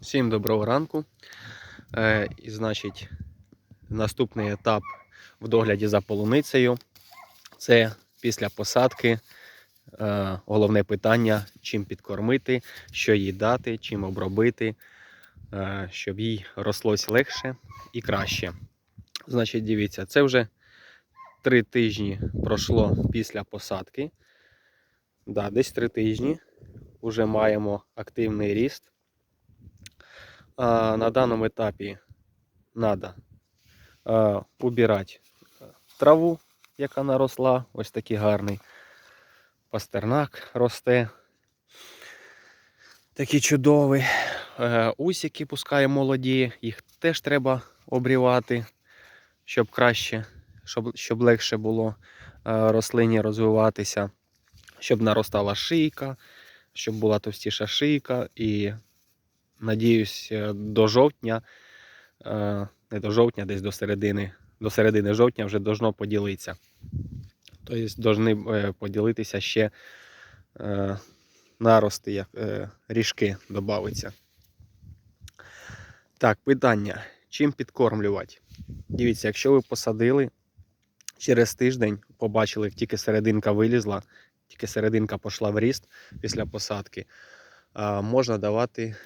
Всім доброго ранку. Е, і, значить, наступний етап в догляді за полуницею це після посадки. Е, головне питання, чим підкормити, що їй дати, чим обробити, е, щоб їй рослось легше і краще. Значить, дивіться, це вже три тижні пройшло після посадки. Да, десь три тижні. Вже маємо активний ріст. А, на данном етапі треба убирати траву, яка наросла. Ось такий гарний пастернак росте. Такий чудовий. Усики пускає молоді, їх теж треба обрівати, щоб краще, щоб, щоб легше було рослині розвиватися, щоб наростала шийка, щоб була товстіша шийка і надіюсь, е, до жовтня, е, не до жовтня, десь до середини, до середини жовтня вже должно поділитися. Тобто повинні поділитися ще е, нарости, як ріжки додаються. Так, питання. Чим підкормлювати? Дивіться, якщо ви посадили через тиждень, побачили, як тільки серединка вилізла, тільки серединка пішла в ріст після посадки, можна давати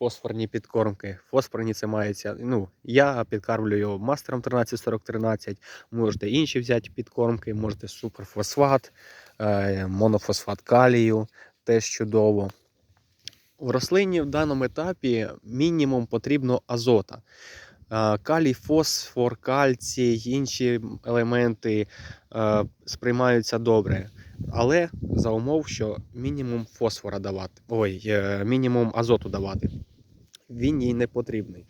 фосфорні підкормки. Фосфорні це мається. Ну, я підкармлюю мастером 134013, можете інші взяти підкормки, можете суперфосфат, е, монофосфат калію, теж чудово. В рослині в даному етапі мінімум потрібно азота. Е, калій, фосфор, кальцій, інші елементи е, сприймаються добре. Але за умов, що мінімум фосфора давати, ой, мінімум азоту давати він їй не потрібний.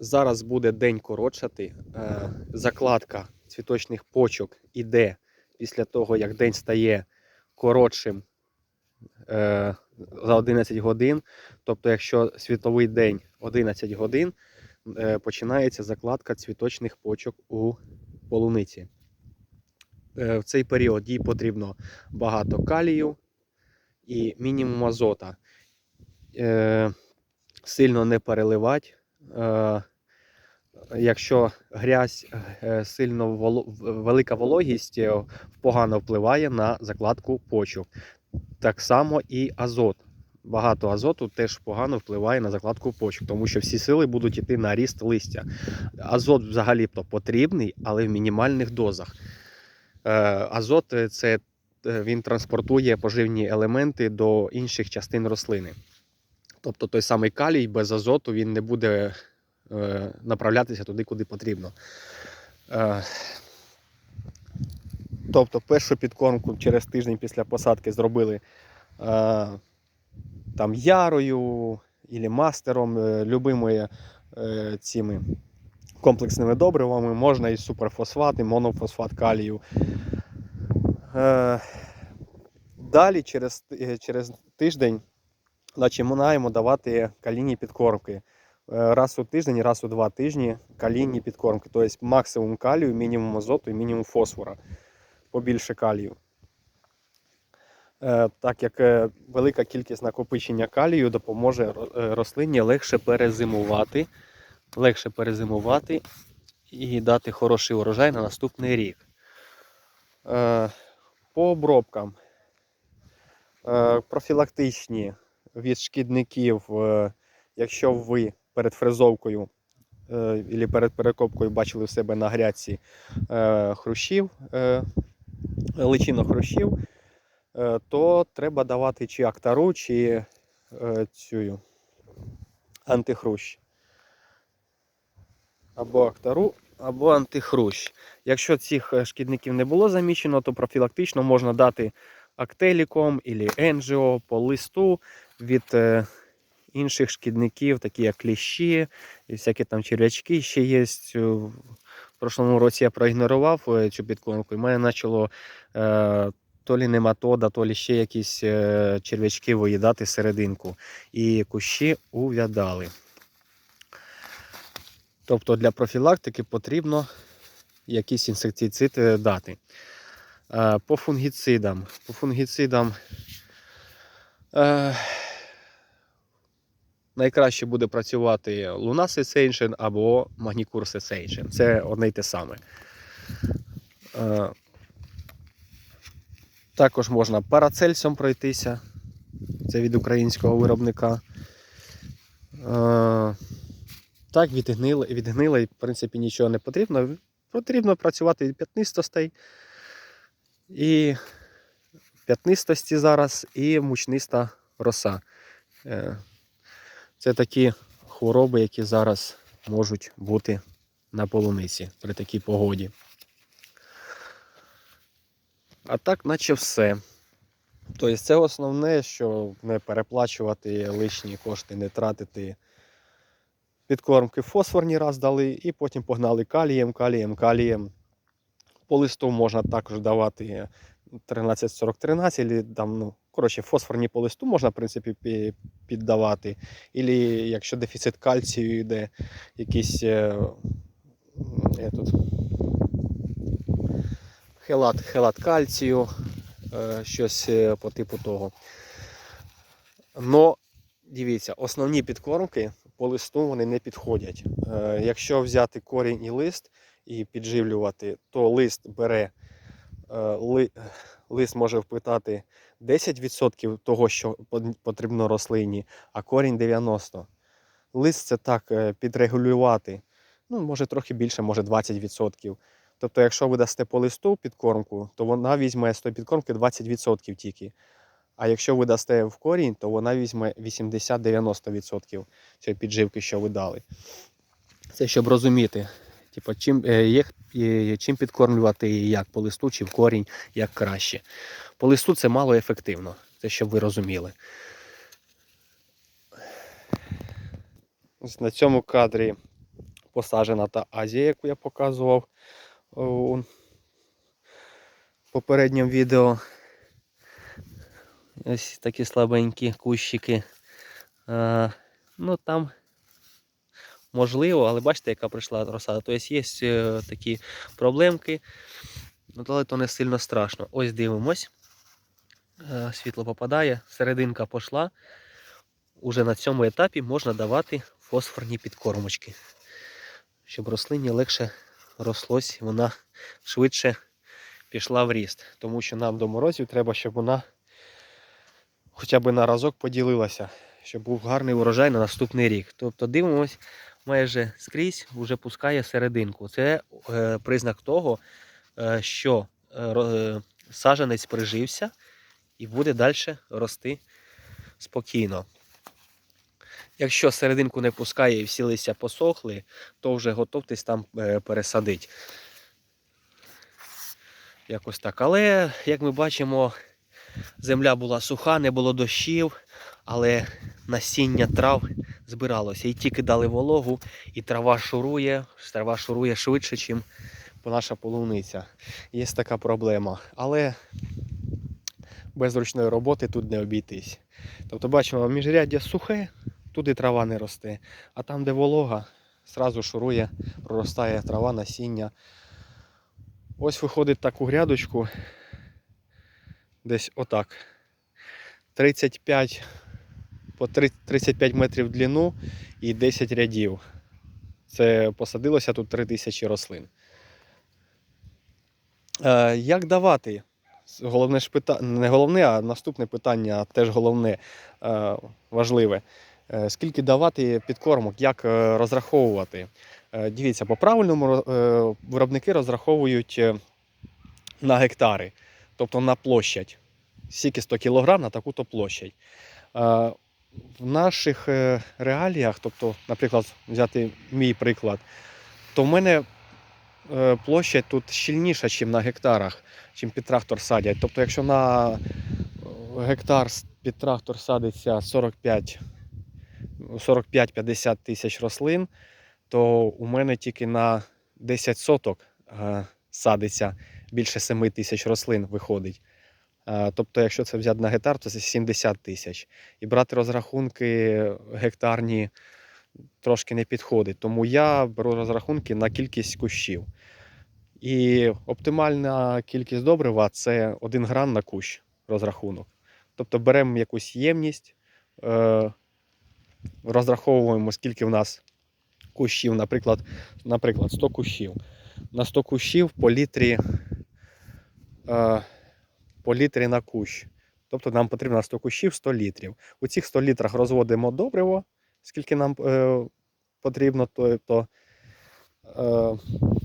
Зараз буде день коротшати. Закладка цвіточних почок іде після того, як день стає коротшим е, за 11 годин. Тобто, якщо світовий день 11 годин, е, починається закладка цвіточних почок у полуниці. Е, в цей період їй потрібно багато калію і мінімум азота сильно не переливати. Е, якщо грязь е, сильно велика вологість е, погано впливає на закладку почок. Так само і азот. Багато азоту теж погано впливає на закладку почок, тому що всі сили будуть йти на ріст листя. Азот взагалі-то потрібний, але в мінімальних дозах. Азот це він транспортує поживні елементи до інших частин рослини. Тобто той самий калій без азоту він не буде е, направлятися туди, куди потрібно. Е, Тобто першу підкормку через тиждень після посадки зробили е, там ярою і мастером, е, любими е, цими комплексними добривами, можна і суперфосфат, і монофосфат калію. Е, Далі через, е, через тиждень починаємо давати калійні підкормки. Е, раз у тиждень, раз у два тижні калійні підкормки. Тобто максимум калію, мінімум азоту і мінімум фосфора. Побільше калію. Е, так як е, велика кількість накопичення калію допоможе рослині легше перезимувати, легше перезимувати і дати хороший урожай на наступний рік. По обробкам профілактичні від шкідників, е, якщо ви перед фрезовкою або е, перед перекопкою бачили в себе на грядці е, хрущів, личинок хрущів, то треба давати чи актару, чи цю антихрущ. Або актару, або антихрущ. Якщо цих шкідників не було замічено, то профілактично можна дати актеліком або енджіо по листу від е, інших шкідників, такі як кліщі і всякі там черв'ячки ще є. В прошлому році я проігнорував е, цю підкормку і мене почало е, то лі нематода, то лі ще якісь черв'ячки виїдати серединку. І кущі увядали. Тобто для профілактики потрібно якісь інсектициди дати. По фунгіцидам. По фунгіцидам найкраще буде працювати Luna Sensation або Magnicure Sensation. Це одне й те саме. Е, Також можна парацельсом пройтися. Це від українського виробника. Е, Так, відгнили, відгнили, в принципі, нічого не потрібно. Потрібно працювати від п'ятнистостей. І п'ятнистості зараз, і мучниста роса. Е, Це такі хвороби, які зараз можуть бути на полуниці при такій погоді. А так, наче все. Тобто це основне, що не переплачувати лишні кошти, не тратити підкормки фосфорні раз дали, і потім погнали калієм, калієм, калієм. По листу можна також давати 13-40-13, або там, ну, коротше, фосфорні по листу можна, в принципі, піддавати. Ілі якщо дефіцит кальцію йде, якийсь е, м, етот, хелат, хелат кальцію, е, щось е, по типу того. Но дивіться, основні підкормки по листу вони не підходять. Е, Якщо взяти корінь і лист і підживлювати, то лист бере е, ли, лист може впитати 10% того, що потрібно рослині, а корінь 90%. Лист це так е, підрегулювати. Ну, може трохи більше, може 20%. Тобто, якщо ви дасте по листу підкормку, то вона візьме з тої підкормки 20% тільки. А якщо ви дасте в корінь, то вона візьме 80-90% цієї підживки, що ви дали. Це щоб розуміти, типу, чим, е, е, чим підкормлювати як по листу чи в корінь, як краще. По листу це мало ефективно, це щоб ви розуміли. На цьому кадрі посаджена та Азія, яку я показував у попередньому відео. Ось такі слабенькі кущики. А, ну там можливо, але бачите, яка прийшла розсада. Тобто є е, такі проблемки, ну, але то не сильно страшно. Ось дивимось. Е, Світло попадає, серединка пішла. Уже на цьому етапі можна давати фосфорні підкормочки, щоб рослині легше рослось, вона швидше пішла в ріст. Тому що нам до морозів треба, щоб вона хоча б на разок поділилася, щоб був гарний урожай на наступний рік. Тобто дивимось, майже скрізь вже пускає серединку. Це е, признак того, е, що е, е, прижився і буде далі рости спокійно. Якщо серединку не пускає і всі листя посохли, то вже готовтесь там е, пересадити. Якось так. Але, як ми бачимо, земля була суха, не було дощів, але насіння трав збиралося. І тільки дали вологу, і трава шурує, трава шурує швидше, ніж наша полуниця. Є така проблема. Але без ручної роботи тут не обійтись. Тобто бачимо, міжряддя сухе, туди трава не росте. А там, де волога, зразу шурує, проростає трава, насіння. Ось виходить таку грядочку. Десь отак. 35 по 35 метрів в длину і 10 рядів. Це посадилося тут 3000 рослин. Е, як давати? Головне ж питання, не головне, а наступне питання теж головне, е, важливе. Е, Скільки давати підкормок, як розраховувати? Дивіться, по правильному виробники розраховують на гектари, тобто на площадь. Скільки 100 кг на таку-то площадь. В наших е, реаліях, тобто, наприклад, взяти мій приклад, то в мене е, площадь тут щільніша, ніж на гектарах, чим під трактор садять. Тобто, якщо на е, гектар під трактор садиться 45 45-50 тисяч рослин, то у мене тільки на 10 соток садиться більше 7 тисяч рослин виходить. Е, Тобто, якщо це взяти на гектар, то це 70 тисяч. І брати розрахунки гектарні трошки не підходить. Тому я беру розрахунки на кількість кущів. І оптимальна кількість добрива це 1 грам на кущ розрахунок. Тобто беремо якусь ємність, е, розраховуємо, скільки в нас кущів, наприклад, наприклад 100 кущів. На 100 кущів по літрі, е, по літрі на кущ. Тобто нам потрібно 100 кущів 100 літрів. У цих 100 літрах розводимо добриво, скільки нам е, потрібно, то, то е,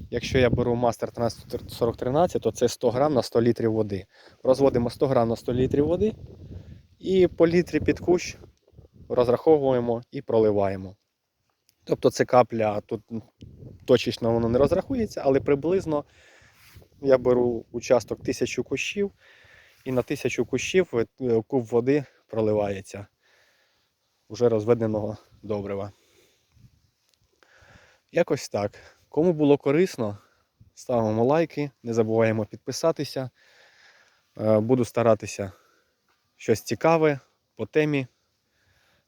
якщо я беру мастер 134013, то це 100 грам на 100 літрів води. Розводимо 100 грам на 100 літрів води і по літрі під кущ розраховуємо і проливаємо. Тобто це капля, тут точечно воно не розрахується, але приблизно я беру участок 1000 кущів, і на 1000 кущів е, куб води проливається вже розведеного добрива. Якось так. Кому було корисно, ставимо лайки, не забуваємо підписатися. Е, Буду старатися щось цікаве по темі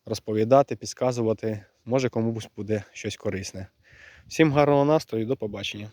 розповідати, підказувати. Може комусь буде щось корисне. Всім гарного настрою, до побачення.